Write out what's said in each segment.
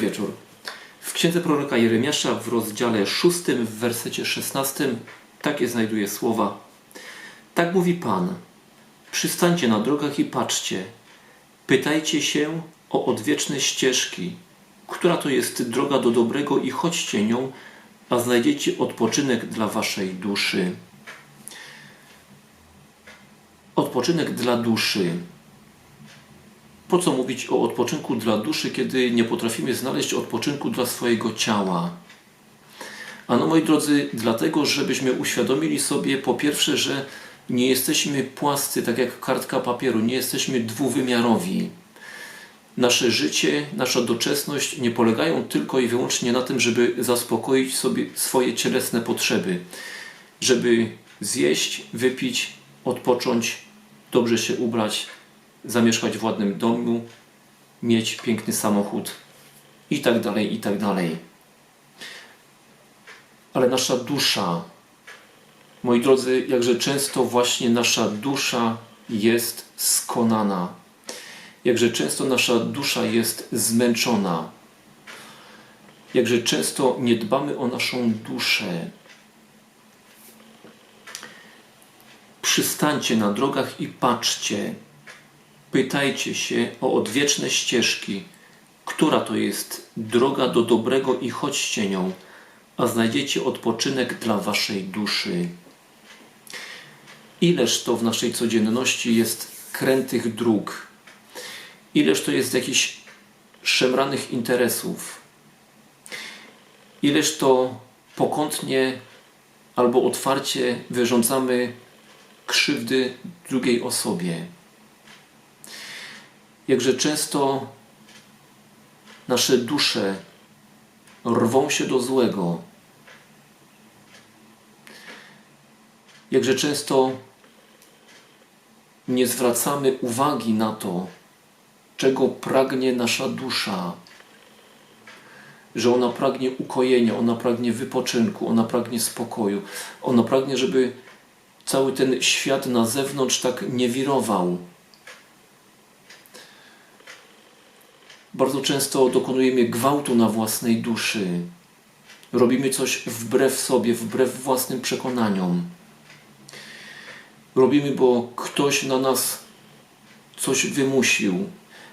wieczór. W księdze proroka Jeremiasza w rozdziale 6, w wersecie 16 takie znajduje słowa. Tak mówi Pan. Przystańcie na drogach i patrzcie. Pytajcie się o odwieczne ścieżki, która to jest droga do dobrego i chodźcie nią, a znajdziecie odpoczynek dla waszej duszy. Odpoczynek dla duszy. Po co mówić o odpoczynku dla duszy, kiedy nie potrafimy znaleźć odpoczynku dla swojego ciała? Ano, moi drodzy, dlatego, żebyśmy uświadomili sobie po pierwsze, że nie jesteśmy płascy, tak jak kartka papieru, nie jesteśmy dwuwymiarowi. Nasze życie, nasza doczesność nie polegają tylko i wyłącznie na tym, żeby zaspokoić sobie swoje cielesne potrzeby, żeby zjeść, wypić, odpocząć, dobrze się ubrać, zamieszkać w ładnym domu, mieć piękny samochód i tak dalej, i tak dalej. Ale nasza dusza, moi drodzy, jakże często właśnie nasza dusza jest skonana. Jakże często nasza dusza jest zmęczona. Jakże często nie dbamy o naszą duszę. Przystańcie na drogach i patrzcie. Pytajcie się o odwieczne ścieżki, która to jest droga do dobrego i chodźcie nią, a znajdziecie odpoczynek dla waszej duszy. Ileż to w naszej codzienności jest krętych dróg, ileż to jest jakichś szemranych interesów, ileż to pokątnie albo otwarcie wyrządzamy krzywdy drugiej osobie. Jakże często nasze dusze rwą się do złego. Jakże często nie zwracamy uwagi na to, czego pragnie nasza dusza. Że ona pragnie ukojenia, ona pragnie wypoczynku, ona pragnie spokoju, ona pragnie, żeby cały ten świat na zewnątrz tak nie wirował. Bardzo często dokonujemy gwałtu na własnej duszy. Robimy coś wbrew sobie, wbrew własnym przekonaniom. Robimy, bo ktoś na nas coś wymusił.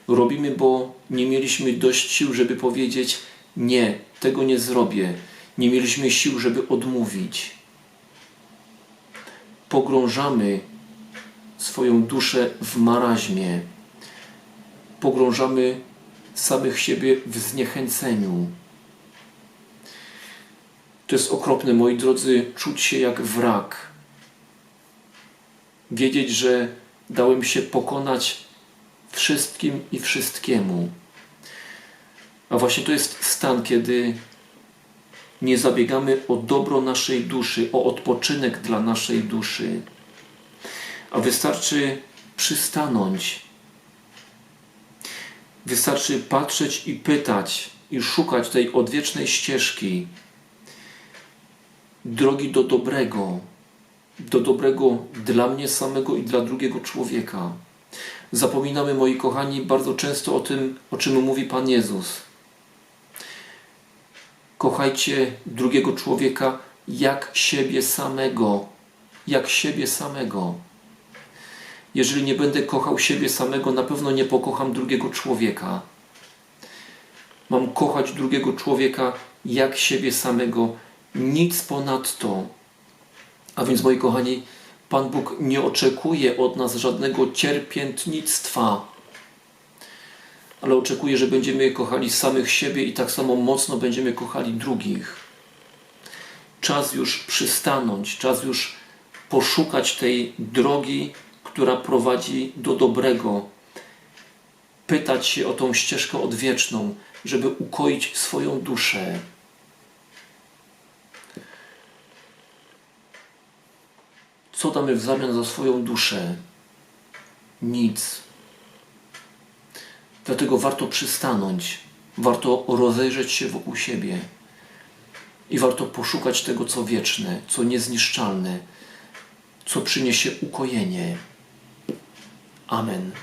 Robimy, bo nie mieliśmy dość sił, żeby powiedzieć: Nie, tego nie zrobię. Nie mieliśmy sił, żeby odmówić. Pogrążamy swoją duszę w maraźmie. Pogrążamy samych siebie w zniechęceniu. To jest okropne, moi drodzy, czuć się jak wrak. Wiedzieć, że dałem się pokonać wszystkim i wszystkiemu. A właśnie to jest stan, kiedy nie zabiegamy o dobro naszej duszy, o odpoczynek dla naszej duszy. A wystarczy przystanąć Wystarczy patrzeć i pytać i szukać tej odwiecznej ścieżki, drogi do dobrego, do dobrego dla mnie samego i dla drugiego człowieka. Zapominamy, moi kochani, bardzo często o tym, o czym mówi Pan Jezus. Kochajcie drugiego człowieka jak siebie samego, jak siebie samego. Jeżeli nie będę kochał siebie samego, na pewno nie pokocham drugiego człowieka. Mam kochać drugiego człowieka jak siebie samego, nic ponadto. A więc, moi kochani, Pan Bóg nie oczekuje od nas żadnego cierpiętnictwa, ale oczekuje, że będziemy kochali samych siebie i tak samo mocno będziemy kochali drugich. Czas już przystanąć, czas już poszukać tej drogi, która prowadzi do dobrego. Pytać się o tą ścieżkę odwieczną, żeby ukoić swoją duszę. Co damy w zamian za swoją duszę? Nic. Dlatego warto przystanąć, warto rozejrzeć się wokół siebie i warto poszukać tego, co wieczne, co niezniszczalne, co przyniesie ukojenie. Amen.